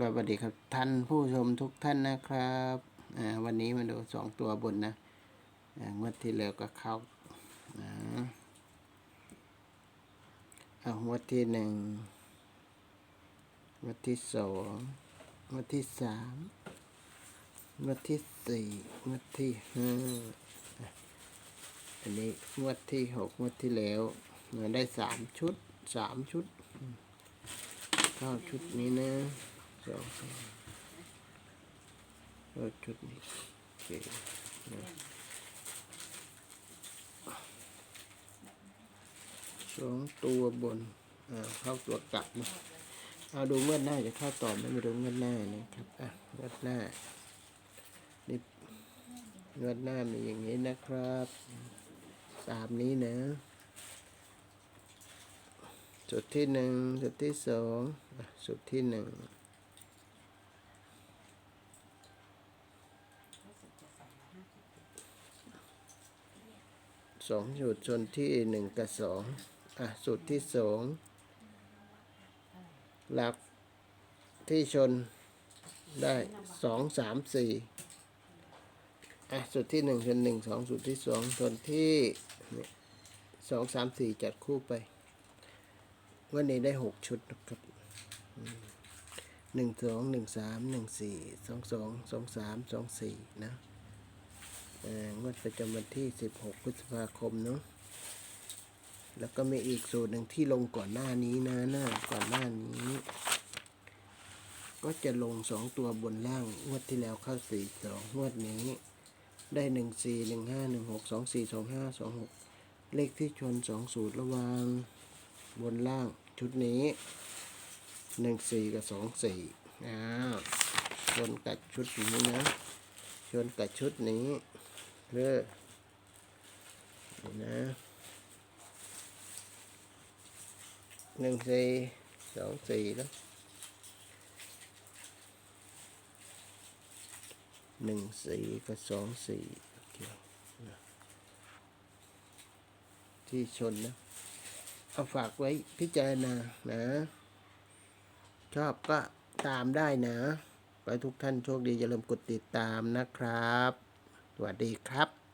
สวัสดีครับท่านผู้ชมทุกท่านนะครับอ่าวันนี้มาดูสองตัวบนนะอ่างวดที่แล้วก็เข้านะเอางวดที่หนึ่งงวดที่สองงวดที่สามงวดที่สี่งวดที่ห้าอันนี้งวดที่หกงวดที่แล้วมาได้สามชุดสามชุดเข้าชุดนี้นะ สองสามเข้าชุดนี้โอเคนะสองตัวบนอ่าเข้าตัวกลับนะเอาดูเงื่อนหน้าจะเข้าต่อไม่ไปดูเงื่อนหน้านะครับอะเงื่อนหน้านี่เงื่อนหน้ามีอย่างนี้นะครับสามนี้นะจุดที่หนึ่งจุดที่สองจุดที่หนึ่ง สองจุดชนที่หนึ่งกับสองอะจุดที่สองหลักที่ชนได้สองสามสี่อะจุดที่หนึ่งชนหนึ่งสองจุดที่สองชนที่เนี่สองสามสี่จัดคู่ไป วันนี้ได้หกชุดนะครับหนึ่งสองหนึ่งสามหนึ่งสี่สองสองสองสามสองสี่นะ งวดประจำวันที่สิบหกพฤษภาคมเนาะแล้วก็มีอีกสูตรหนึ่งที่ลงก่อนหน้านี้นะหน้าก่อนหน้านี้ ก็จะลงสองตัวบนล่างงวดที่แล้วเข้าสี่สองงวดนี้ ได้หนึ่งสี่หนึ่งห้าหนึ่งหกสองสี่สองห้าสองหกเลขที่ชนสองสูตรระหวางบนล่างชุดนี้หนึ่งสี่กับสองสี่อ้าวชนกับชุดนี้นะชนกับชุดนี้ เพื่อนี่นะหนึ่งสี่สองสี่แล้วหนึ่งสี่กับสองสี่โอเคที่ชนนะ เอาฝากไว้พิจารณานะ ชอบก็ตามได้นะขอให้ทุกท่านโชคดีอย่าลืมกดติดตามนะครับ สวัสดีครับ